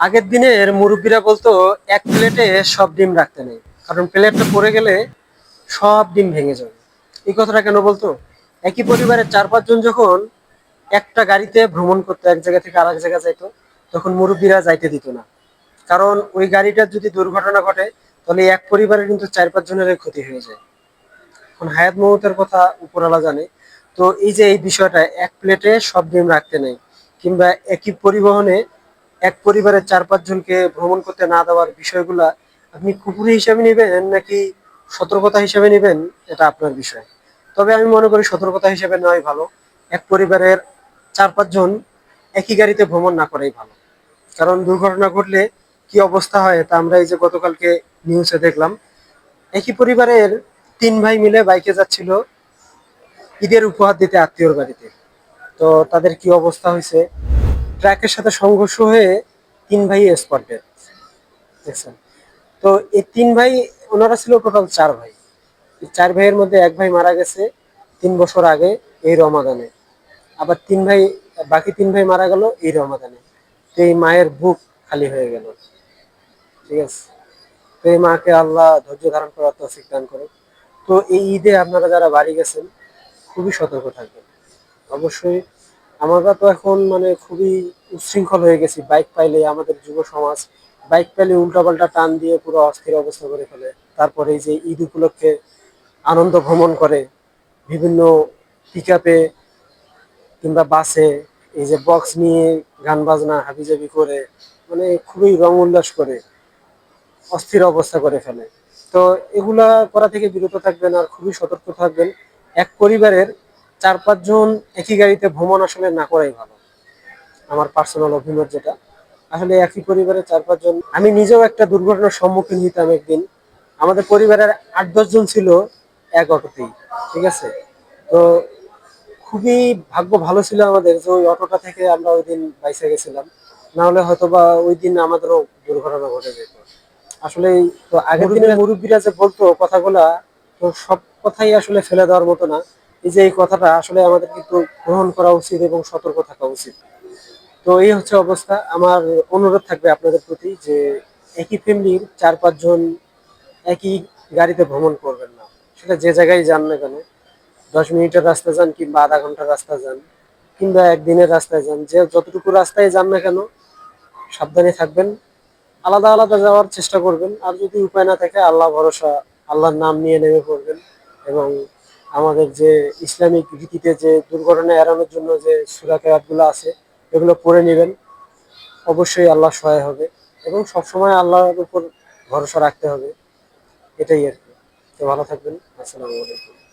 আগের দিনের মুরব্বীরা বলতো, এক প্লেটে সব ডিম রাখতে নেই। কারণ প্লেটটা পড়ে গেলে সব ডিম ভেঙে যাবে। এই কথাটা কেন বলতো? একই পরিবারের চার পাঁচজন যখন একটা গাড়িতে ভ্রমণ করতো, এক জায়গা থেকে আরেক জায়গা যাইতো, তখন মুরব্বীরা যাইতে দিত না। কারণ ওই গাড়িটার যদি দুর্ঘটনা ঘটে, তাহলে এক পরিবারের কিন্তু চার, পাঁচ জনের ক্ষতি হয়ে যায়। এখন হায়াত মমতের কথা উপরালা জানে। তো এই যে এই বিষয়টা, এক প্লেটে সব ডিম রাখতে নেই, কিংবা একই পরিবহনে এক পরিবারের চার পাঁচ জনকে ভ্রমণ করতে না দেওয়ার বিষয়গুলা আপনি কুকুরি হিসাবে নেবেন নাকি সতর্কতা হিসাবে নেবেন, এটা আপনার বিষয়। তবে আমি মনে করি সতর্কতা হিসেবে নেওয়াই ভালো। এক পরিবারের চার পাঁচ জন একই গাড়িতে ভ্রমণ না করাই ভালো। কারণ দুর্ঘটনা ঘটলে কি অবস্থা হয় তা আমরা এই যে গতকালকে নিউজে দেখলাম। একই পরিবারের তিন ভাই মিলে বাইকে যাচ্ছিল ঈদের উপহার দিতে আত্মীয়র বাড়িতে। তো তাদের কি অবস্থা হয়েছে? ট্রাকের সাথে সংঘর্ষ হয়ে তিন ভাই স্পট ডেথ দেখছেন? তো এই তিন ভাই, ওনারা ছিল টোটাল চার ভাই। চার ভাইয়ের মধ্যে এক ভাই মারা গেছে তিন বছর আগে এই রমাদানে। আবার তিন ভাই, বাকি তিন ভাই মারা গেল এই রমাদানে। তো এই মায়ের বুক খালি হয়ে গেল। ঠিক আছে? তো এই মাকে আল্লাহ ধৈর্য ধারণ করার তৌফিক দান করে তো এই ঈদে আপনারা যারা বাড়ি গেছেন, খুবই সতর্ক থাকবেন। অবশ্যই আমরা তো এখন মানে খুবই উচ্ছৃঙ্খল হয়ে গেছি। বাইক পাইলে আমাদের যুব সমাজ, বাইক পাইলে উল্টাপাল্টা টান দিয়ে পুরো অস্থির অবস্থা করে ফেলে। তারপরে এই যে ঈদ উপলক্ষে আনন্দ ভ্রমণ করে, বিভিন্ন পিক কিংবা বাসে এই যে বক্স নিয়ে গান বাজনা, হাবিজাবি করে মানে খুবই রং উল্লাস করে, অস্থির অবস্থা করে ফেলে। তো এগুলা করা থেকে বিরত থাকবেন আর খুবই সতর্ক থাকবেন। এক পরিবারের চার পাঁচজন একই গাড়িতে ভ্রমণ আসলে না করাই ভালো। আমার পার্সোনাল অভিমত যেটা। আসলে একই পরিবারে চার পাঁচজন আমি নিজেও একটা দুর্ঘটনার সম্মুখীন হইতাম একদিন। আমাদের পরিবারের আট দশ জন ছিল এক অটোতেই ঠিক আছে? তো খুবই ভাগ্য ভালো ছিল আমাদের যে ওই অটোটা থেকে আমরা ওই দিন বাইসে গেছিলাম। না হলে হয়তো বা ওই দিন আমাদেরও দুর্ঘটনা ঘটে যেত। আসলে তো আগের দিনের মুরব্বীরা যে বলতো কথাগুলা তো সব কথাই আসলে ফেলে দেওয়ার মতো না। এই যে এই কথাটা আসলে আমাদের কিন্তু গ্রহণ করা উচিত এবং সতর্ক থাকা উচিত। তো এই হচ্ছে অবস্থা। আমার অনুরোধ থাকবে আপনাদের প্রতি যে একই ফ্যামিলির চার পাঁচজন একই গাড়িতে ভ্রমণ করবেন না। সেটা যে জায়গায় যান না কেন, দশ মিনিটের রাস্তা যান কিংবা আধা ঘণ্টার রাস্তা যান কিংবা একদিনের রাস্তায় যান, যে যতটুকু রাস্তায় যান না কেন সাবধানে থাকবেন। আলাদা আলাদা যাওয়ার চেষ্টা করবেন। আর যদি উপায় না থাকে, আল্লাহ ভরসা, আল্লাহর নাম নিয়ে নেমে পড়বেন এবং আমাদের যে ইসলামিক রীতিতে যে দুর্ঘটনা এড়ানোর জন্য যে সুরাকেরাতগুলো আছে, এগুলো পড়ে নেবেন। অবশ্যই আল্লাহ সহায় হবে এবং সবসময় আল্লাহর উপর ভরসা রাখতে হবে। এটাই আর কি। তো ভালো থাকবেন। আসসালামু আলাইকুম।